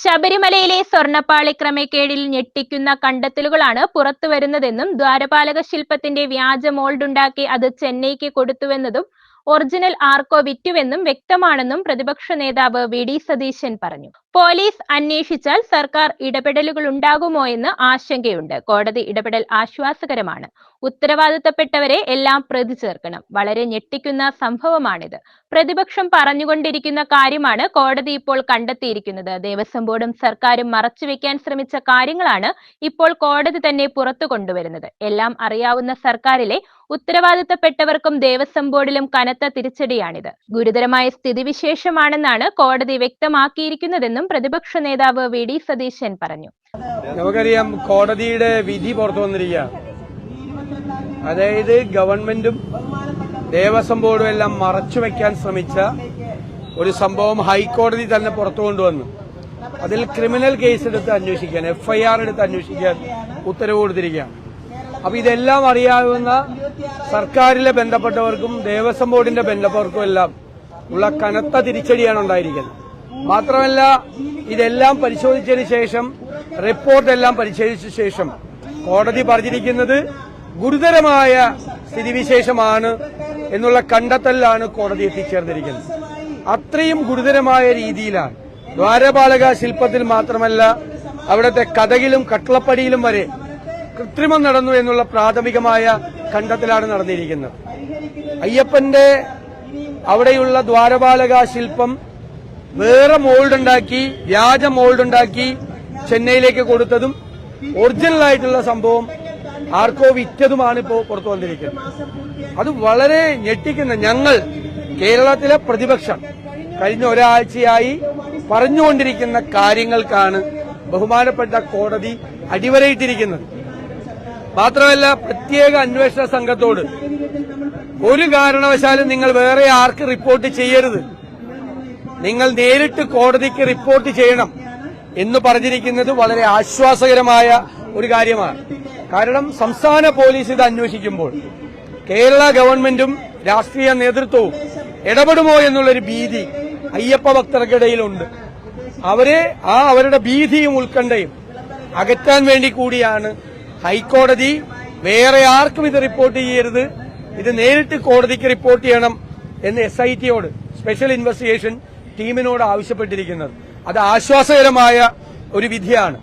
ശബരിമലയിലെ സ്വർണപ്പാളി ക്രമക്കേടിൽ ഞെട്ടിക്കുന്ന കണ്ടെത്തലുകളാണ് പുറത്തുവരുന്നതെന്നും ദ്വാരപാലക ശില്പത്തിന്റെ വ്യാജ മോൾഡുണ്ടാക്കി അത് ചെന്നൈക്ക് കൊടുത്തുവെന്നതും ഒറിജിനൽ ആർക്കോ വിറ്റുവെന്നും വ്യക്തമാണെന്നും പ്രതിപക്ഷ നേതാവ് വി ഡി സതീശൻ പറഞ്ഞു. പോലീസ് അന്വേഷിച്ചാൽ സർക്കാർ ഇടപെടലുകൾ ഉണ്ടാകുമോ എന്ന് ആശങ്കയുണ്ട്. കോടതി ഇടപെടൽ ആശ്വാസകരമാണ്. ഉത്തരവാദിത്തപ്പെട്ടവരെ എല്ലാം പ്രതി ചേർക്കണം. വളരെ ഞെട്ടിക്കുന്ന സംഭവമാണിത്. പ്രതിപക്ഷം പറഞ്ഞുകൊണ്ടിരിക്കുന്ന കാര്യമാണ് കോടതി ഇപ്പോൾ കണ്ടെത്തിയിരിക്കുന്നത്. ദേവസ്വം ബോർഡും സർക്കാരും മറച്ചുവെക്കാൻ ശ്രമിച്ച കാര്യങ്ങളാണ് ഇപ്പോൾ കോടതി തന്നെ പുറത്തു കൊണ്ടുവരുന്നത്. എല്ലാം അറിയാവുന്ന സർക്കാരിലെ ഉത്തരവാദിത്തപ്പെട്ടവർക്കും ദേവസ്വം ബോർഡിലും കനത്ത തിരിച്ചടിയാണിത്. ഗുരുതരമായ സ്ഥിതിവിശേഷമാണെന്നാണ് കോടതി വ്യക്തമാക്കിയിരിക്കുന്നതെന്നും പ്രതിപക്ഷ നേതാവ് വി ഡി സതീശൻ പറഞ്ഞു. നമുക്കറിയാം കോടതിയുടെ വിധി പുറത്തു വന്നിരിക്കുകയാണ് അതായത് ഗവൺമെന്റും ദേവസ്വം ബോർഡും എല്ലാം മറച്ചുവെക്കാൻ ശ്രമിച്ച ഒരു സംഭവം ഹൈക്കോടതി തന്നെ പുറത്തു കൊണ്ടുവന്നു. അതിൽ ക്രിമിനൽ കേസ് എടുത്ത് അന്വേഷിക്കാൻ എഫ്ഐആർ എടുത്ത് അന്വേഷിക്കാൻ ഉത്തരവ് കൊടുത്തിരിക്കുകയാണ്. അപ്പൊ ഇതെല്ലാം അറിയാവുന്ന സർക്കാരിലെ ബന്ധപ്പെട്ടവർക്കും ദേവസ്വം ബോർഡിന്റെ ബന്ധപ്പെട്ടവർക്കും എല്ലാം ഉള്ള കനത്ത തിരിച്ചടിയാണ് ഉണ്ടായിരിക്കുന്നത്. മാത്രമല്ല ഇതെല്ലാം പരിശോധിച്ചതിന് ശേഷം റിപ്പോർട്ട് എല്ലാം പരിശോധിച്ച ശേഷം കോടതി പറഞ്ഞിരിക്കുന്നത് ഗുരുതരമായ സ്ഥിതിവിശേഷമാണ് എന്നുള്ള കണ്ടെത്തലിലാണ് കോടതി എത്തിച്ചേർന്നിരിക്കുന്നത്. അത്രയും ഗുരുതരമായ രീതിയിലാണ്. ദ്വാരപാലക ശില്പത്തിൽ മാത്രമല്ല അവിടുത്തെ കഥകിലും കട്ടളപ്പടിയിലും വരെ കൃത്രിമം നടന്നു എന്നുള്ള പ്രാഥമികമായ കണ്ടെത്തലാണ് നടന്നിരിക്കുന്നത്. അയ്യപ്പന്റെ അവിടെയുള്ള ദ്വാരപാലക ശില്പം വേറെ മോൾഡ് ഉണ്ടാക്കി വ്യാജ മോൾഡ് ഉണ്ടാക്കി ചെന്നൈയിലേക്ക് കൊടുത്തതും ഒറിജിനൽ ആയിട്ടുള്ള സംഭവം ആർക്കോ വിറ്റതുമാണ് ഇപ്പോൾ പുറത്തു വന്നിരിക്കുന്നത്. അത് വളരെ ഞെട്ടിക്കുന്ന ഞങ്ങൾ കേരളത്തിലെ പ്രതിപക്ഷം കഴിഞ്ഞ ഒരാഴ്ചയായി പറഞ്ഞുകൊണ്ടിരിക്കുന്ന കാര്യങ്ങൾക്കാണ് ബഹുമാനപ്പെട്ട കോടതി അടിവരയിട്ടിരിക്കുന്നത്. മാത്രമല്ല പ്രത്യേക അന്വേഷണ സംഘത്തോട്. ഒരു കാരണവശാലും നിങ്ങൾ വേറെ ആർക്ക് റിപ്പോർട്ട് ചെയ്യരുത്. നിങ്ങൾ നേരിട്ട് കോടതിക്ക് റിപ്പോർട്ട് ചെയ്യണം എന്ന് പറഞ്ഞിരിക്കുന്നത് വളരെ ആശ്വാസകരമായ ഒരു കാര്യമാണ്. കാരണം സംസ്ഥാന പോലീസ് ഇത് അന്വേഷിക്കുമ്പോൾ കേരള ഗവൺമെന്റും രാഷ്ട്രീയ നേതൃത്വവും ഇടപെടുമോ എന്നുള്ളൊരു ഭീതി അയ്യപ്പ ഭക്തർക്കിടയിലുണ്ട്. അവരെ ആ അവരുടെ ഭീതിയും ഉത്കണ്ഠയും അകറ്റാൻ വേണ്ടി കൂടിയാണ് ഹൈക്കോടതി വേറെ ആർക്കും ഇത് റിപ്പോർട്ട് ചെയ്യരുത്. ഇത് നേരിട്ട് കോടതിക്ക് റിപ്പോർട്ട് ചെയ്യണം എന്ന് എസ് ഐ ടിയോട് സ്പെഷ്യൽ ഇൻവെസ്റ്റിഗേഷൻ ടീമിനോട് ആവശ്യപ്പെട്ടിരിക്കുന്നത്. അത് ആശ്വാസകരമായ ഒരു വിധിയാണ്.